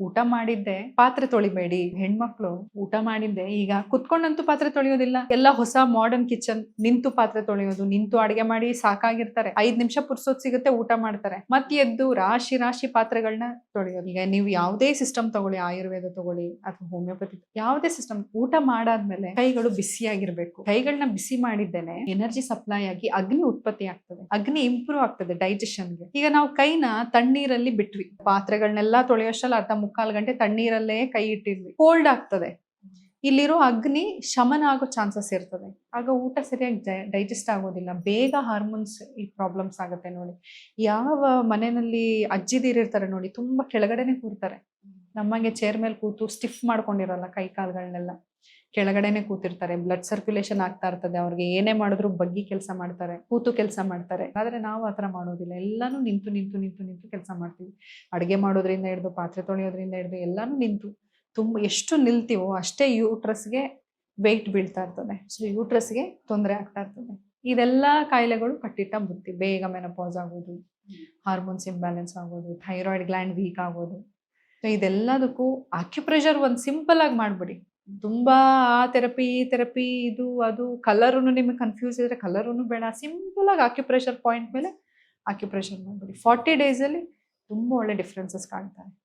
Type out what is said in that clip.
ಊಟ ಮಾಡಿದ್ದೆ. ಪಾತ್ರೆ ತೊಳಿಬೇಡಿ. ಹೆಣ್ಮಕ್ಳು ಊಟ ಮಾಡಿದ್ದೆ. ಈಗ ಕುತ್ಕೊಂಡಂತೂ ಪಾತ್ರೆ ತೊಳೆಯೋದಿಲ್ಲ. ಎಲ್ಲ ಹೊಸ ಮಾಡರ್ನ್ ಕಿಚನ್ ನಿಂತು ಪಾತ್ರೆ ತೊಳೆಯೋದು, ನಿಂತು ಅಡಿಗೆ ಮಾಡಿ ಸಾಕಾಗಿರ್ತಾರೆ. ಐದ್ ನಿಮಿಷ ಪುರ್ಸೋದ್ ಸಿಗುತ್ತೆ ಊಟ ಮಾಡ್ತಾರೆ. ಮತ್ ಎದ್ದು ರಾಶಿ ರಾಶಿ ಪಾತ್ರೆಗಳನ್ನ ತೊಳೆಯೋದು. ಈಗ ನೀವು ಯಾವುದೇ ಸಿಸ್ಟಮ್ ತಗೊಳ್ಳಿ, ಆಯುರ್ವೇದ ತಗೊಳ್ಳಿ ಅಥವಾ ಹೋಮಿಯೋಪತಿ ಯಾವುದೇ ಸಿಸ್ಟಮ್ ಊಟ ಮಾಡಾದ್ಮೇಲೆ ಕೈಗಳು ಬಿಸಿಯಾಗಿರ್ಬೇಕು. ಕೈಗಳನ್ನ ಬಿಸಿ ಮಾಡಿದ್ದೇನೆ ಎನರ್ಜಿ ಸಪ್ಲೈ ಆಗಿ ಅಗ್ನಿ ಉತ್ಪತ್ತಿ ಆಗ್ತದೆ. ಅಗ್ನಿ ಇಂಪ್ರೂವ್ ಆಗ್ತದೆ ಡೈಜೆಷನ್ಗೆ ಈಗ ನಾವು ಕೈನ ತಣ್ಣೀರಲ್ಲಿ ಬಿಟ್ವಿ. ಪಾತ್ರೆಗಳನ್ನೆಲ್ಲ ತೊಳೆಯೋಷ್ಟಲ್ಲ ಅರ್ಧ ಮುಕ್ಕಾಲು ಗಂಟೆ ತಣ್ಣೀರಲ್ಲೇ ಕೈ ಇಟ್ಟಿದ್ವಿ. ಕೋಲ್ಡ್ ಆಗ್ತದೆ. ಇಲ್ಲಿರೋ ಅಗ್ನಿ ಶಮನ ಆಗೋ ಚಾನ್ಸಸ್ ಇರ್ತದೆ. ಆಗ ಊಟ ಸರಿಯಾಗಿ ಡೈಜೆಸ್ಟ್ ಆಗೋದಿಲ್ಲ. ಬೇಗ ಹಾರ್ಮೋನ್ಸ್ ಈ ಪ್ರಾಬ್ಲಮ್ಸ್ ಆಗುತ್ತೆ ನೋಡಿ. ಯಾವ ಮನೆಯಲ್ಲಿ ಅಜ್ಜಿದಿರಿರ್ತಾರೆ ನೋಡಿ, ತುಂಬಾ ಕೆಳಗಡೆನೆ ಕೂರ್ತಾರೆ. ನಮ್ಮಂಗೆ ಚೇರ್ ಮೇಲೆ ಕೂತು ಸ್ಟಿಫ್ ಮಾಡ್ಕೊಂಡಿರಲ್ಲ ಕೈ ಕಾಲುಗಳನ್ನೆಲ್ಲ ಕೆಳಗಡೆನೆ ಕೂತಿರ್ತಾರೆ ಬ್ಲಡ್ ಸರ್ಕ್ಯುಲೇಷನ್ ಆಗ್ತಾ ಇರ್ತದೆ, ಅವ್ರಿಗೆ ಏನೇ ಮಾಡಿದ್ರು ಬಗ್ಗಿ ಕೆಲಸ ಮಾಡ್ತಾರೆ, ಕೂತು ಕೆಲಸ ಮಾಡ್ತಾರೆ. ಆದ್ರೆ ನಾವು ಆ ಥರ ಮಾಡೋದಿಲ್ಲ. ಎಲ್ಲಾನು ನಿಂತು ನಿಂತು ನಿಂತು ನಿಂತು ಕೆಲಸ ಮಾಡ್ತೀವಿ. ಅಡುಗೆ ಮಾಡೋದ್ರಿಂದ ಹಿಡಿದು, ಪಾತ್ರೆ ತೊಳೆಯೋದ್ರಿಂದ ಹಿಡಿದು ಎಲ್ಲಾನು ನಿಂತು. ತುಂಬ ಎಷ್ಟು ನಿಲ್ತೀವೋ ಅಷ್ಟೇ ಯೂಟ್ರಸ್ಗೆ ವೆಯ್ಟ್ ಬೀಳ್ತಾ ಇರ್ತದೆ. ಸೊ ಯೂಟ್ರಸ್ಗೆ ತೊಂದರೆ ಆಗ್ತಾ ಇರ್ತದೆ. ಇದೆಲ್ಲ ಕಾಯಿಲೆಗಳು ಕಟ್ಟಿಟ್ಟ ಬುತ್ತಿ. ಬೇಗ ಮೆನಪಾಸ್ ಆಗೋದು ಹಾರ್ಮೋನ್ಸ್ ಇಂಬ್ಯಾಲೆನ್ಸ್ ಆಗೋದು ಥೈರಾಯ್ಡ್ ಗ್ಲ್ಯಾಂಡ್ ವೀಕ್ ಆಗೋದು. ಸೊ ಇದೆಲ್ಲದಕ್ಕೂ ಆಕ್ಯುಪ್ರೆಷರ್ ಒಂದು ಸಿಂಪಲ್ ಆಗಿ ಮಾಡ್ಬಿಡಿ. ತುಂಬಾ ಆ ಥೆರಪಿ ಈ ಥೆರಪಿ ಇದು, ಅದು ಕಲರೂ ನಿಮಗೆ ಕನ್ಫ್ಯೂಸ್ ಇದ್ದರೆ ಕಲರೂ ಬೇಡ. ಸಿಂಪಲ್ ಆಗಿ ಆಕ್ಯುಪ್ರೆಷರ್ ಪಾಯಿಂಟ್ ಮೇಲೆ ಆಕ್ಯುಪ್ರೆಷರ್ ಮಾಡ್ಬಿಡಿ. ಫಾರ್ಟಿ ಡೇಸಲ್ಲಿ ತುಂಬ ಒಳ್ಳೆ ಡಿಫ್ರೆನ್ಸಸ್ ಕಾಣ್ತಾರೆ